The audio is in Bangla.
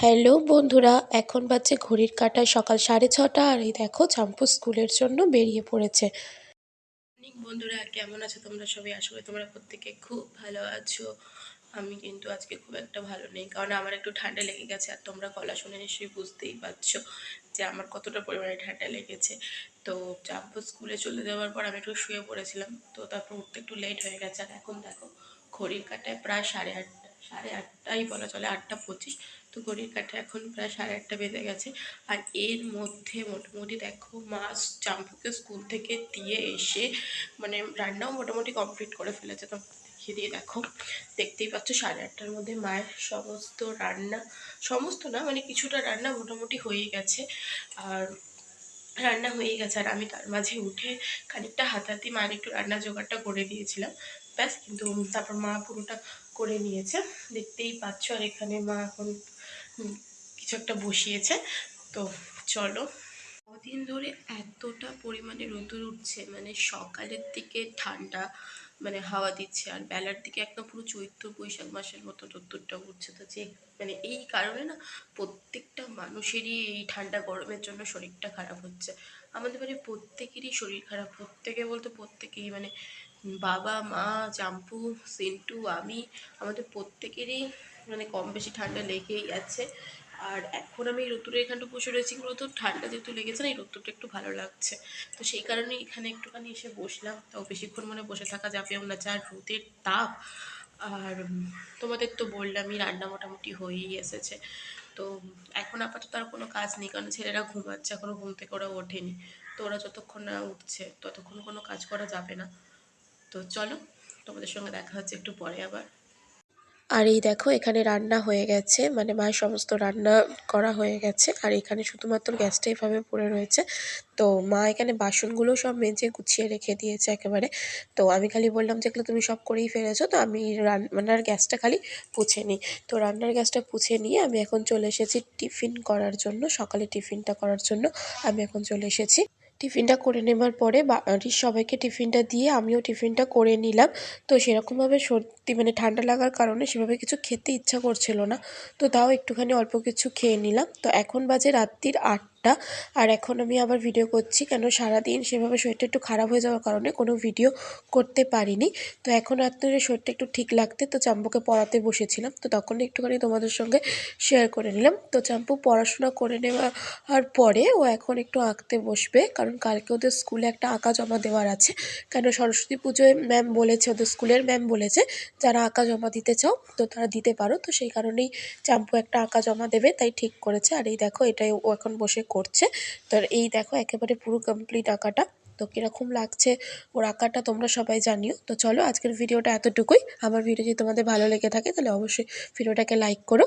হ্যালো বন্ধুরা, এখন বাজছে ঘড়ির কাঁটায় সকাল সাড়ে ছটা আর এই দেখো চাম্পু স্কুলের জন্য বেরিয়ে পড়েছে। বন্ধুরা, কেমন আছো তোমরা সবাই? আশা তোমরা প্রত্যেকে খুব ভালো আছো। আমি কিন্তু আজকে খুব একটা ভালো নেই, কারণ আমার একটু ঠান্ডা লেগে গেছে আর তোমরা গলা শুনে নিশ্চয়ই বুঝতেই পারছ যে আমার কতটা পরিমাণে ঠান্ডা লেগেছে। তো চাম্পু স্কুলে চলে যাওয়ার পর আমি একটু শুয়ে পড়েছিলাম, তো তারপর উঠতে একটু লেট হয়ে গেছে। আর এখন দেখো, ঘড়ির কাঁটায় প্রায় সাড়ে আটটা। সাড়ে আটটাই বলা চলে, আটটা পঁচিশ। তো ঘড়ির কাঁটা এখন প্রায় সাড়ে আটটা বেজে গেছে। আর এর মধ্যে মোটামুটি দেখো মাস চাম্পুকে স্কুল থেকে দিয়ে এসে মানে রান্নাও মোটামুটি কমপ্লিট করে ফেলেছে। তো দেখিয়ে দিয়ে দেখো, দেখতেই পাচ্ছ সাড়ে আটটার মধ্যে মায়ের সমস্ত রান্না, সমস্ত না মানে কিছুটা রান্না মোটামুটি হয়ে গেছে। আর রান্না হয়ে গেছে। আর আমি তার মাঝে উঠে খানিকটা হাতাহাতি মায়ের একটু রান্না জোগাড়টা করে দিয়েছিলাম। ব্যাস, কিন্তু তারপর মা পুরোটা করে নিয়েছে। দেখতেই পাচ্ছ, আর এখানে মা এখন কিছু একটা বসিয়েছে। তো চলো। কদিন ধরে এতটা পরিমাণে রোদুর উঠছে মানে সকালের দিকে ঠান্ডা মানে হাওয়া দিচ্ছে, আর বেলার দিকে একদম পুরো চৈত্র বৈশাখ মাসের মতো রোদ্দুরটা উঠছে। তো যে মানে এই কারণে না, প্রত্যেকটা মানুষেরই এই ঠান্ডা গরমের জন্য শরীরটা খারাপ হচ্ছে। আমাদের বাড়ির প্রত্যেকেরই শরীর খারাপ, প্রত্যেকে বলতে প্রত্যেকেই মানে বাবা, মা জাম্পু সিন্টু, আমি, আমাদের প্রত্যেকেরই মানে কম বেশি ঠান্ডা লেগেই আছে। আর এখন আমি এই রোদ্দুরের এখানটা বসে রয়েছি, মূলত ঠান্ডা যেহেতু লেগেছে না, এই রোদ্দুরটা একটু ভালো লাগছে। তো সেই কারণে এখানে একটুখানি এসে বসলাম। তাও বেশিক্ষণ মানে বসে থাকা যাবেও না, যা রোদের তাপ। আর তোমাদের তো বললামই, রান্না মোটামুটি হয়েই এসেছে। তো এখন আপাতত আর কোনো কাজ নেই, কারণ ছেলেরা ঘুমাচ্ছে এখনও ঘুম থেকে ওরা ওঠেনি। তো ওরা যতক্ষণ না উঠছে, ততক্ষণ কোনো কাজ করা যাবে না। তো চলো, তোমাদের সঙ্গে দেখা হচ্ছে একটু পরে আবার। আর এই দেখো, এখানে রান্না হয়ে গেছে মানে মায়ের সমস্ত রান্না করা হয়ে গেছে, আর এখানে শুধুমাত্র গ্যাসটা এভাবে পড়ে রয়েছে। তো মা এখানে বাসনগুলো সব মেজে গুছিয়ে রেখে দিয়েছে একেবারে। তো আমি খালি বললাম যেগুলো তুমি সব করেই ফেলেছো, তো আমি রান্নার গ্যাসটা খালি পুছে নিই। তো রান্নার গ্যাসটা পুছে নিয়ে আমি এখন চলে এসেছি টিফিন করার জন্য, সকালে টিফিনটা করার জন্য আমি এখন চলে এসেছি। টিফিনটা করে নেবার পরে বাড়ির সবাইকে টিফিনটা দিয়ে আমিও টিফিনটা করে নিলাম। তো সেরকমভাবে সর্দি মানে ঠান্ডা লাগার কারণে সেভাবে কিছু খেতে ইচ্ছা করছিল না। তো তাও একটুখানি অল্প কিছু খেয়ে নিলাম। তো এখন বাজে রাত্রির আটটা। আর এখন আমি আবার ভিডিও করছি কেন সারাদিন সেভাবে শরীরটা একটু খারাপ হয়ে যাওয়ার কারণে কোনো ভিডিও করতে পারিনি। তো এখন আপনার শরীরটা একটু ঠিক লাগতে তো চাম্পুকে পড়াতে বসেছিলাম। তো তখন একটুখানি তোমাদের সঙ্গে শেয়ার করে নিলাম। তো চাম্পু পড়াশোনা করে নেওয়ার পরে ও এখন একটু আঁকতে বসবে। কারণ কালকে ওদের স্কুলে একটা আঁকা জমা দেওয়ার আছে। কেন সরস্বতী পুজোয় ম্যাম বলেছে, ওদের স্কুলের ম্যাম বলেছে যারা আঁকা জমা দিতে চাও, তো তারা দিতে পারো। তো সেই কারণেই চাম্পু একটা আঁকা জমা দেবে, তাই ঠিক করেছে। আর এই দেখো, এটাই ও এখন বসে করছে। তো এই দেখো, একেবারে পুরো কমপ্লিট আঁকাটা। তো কীরকম লাগছে ওর আঁকাটা, তোমরা সবাই জানিও। তো চলো, আজকের ভিডিওটা এতটুকুই। আমার ভিডিও যদি তোমাদের ভালো লেগে থাকে, তাহলে অবশ্যই ভিডিওটাকে লাইক করো।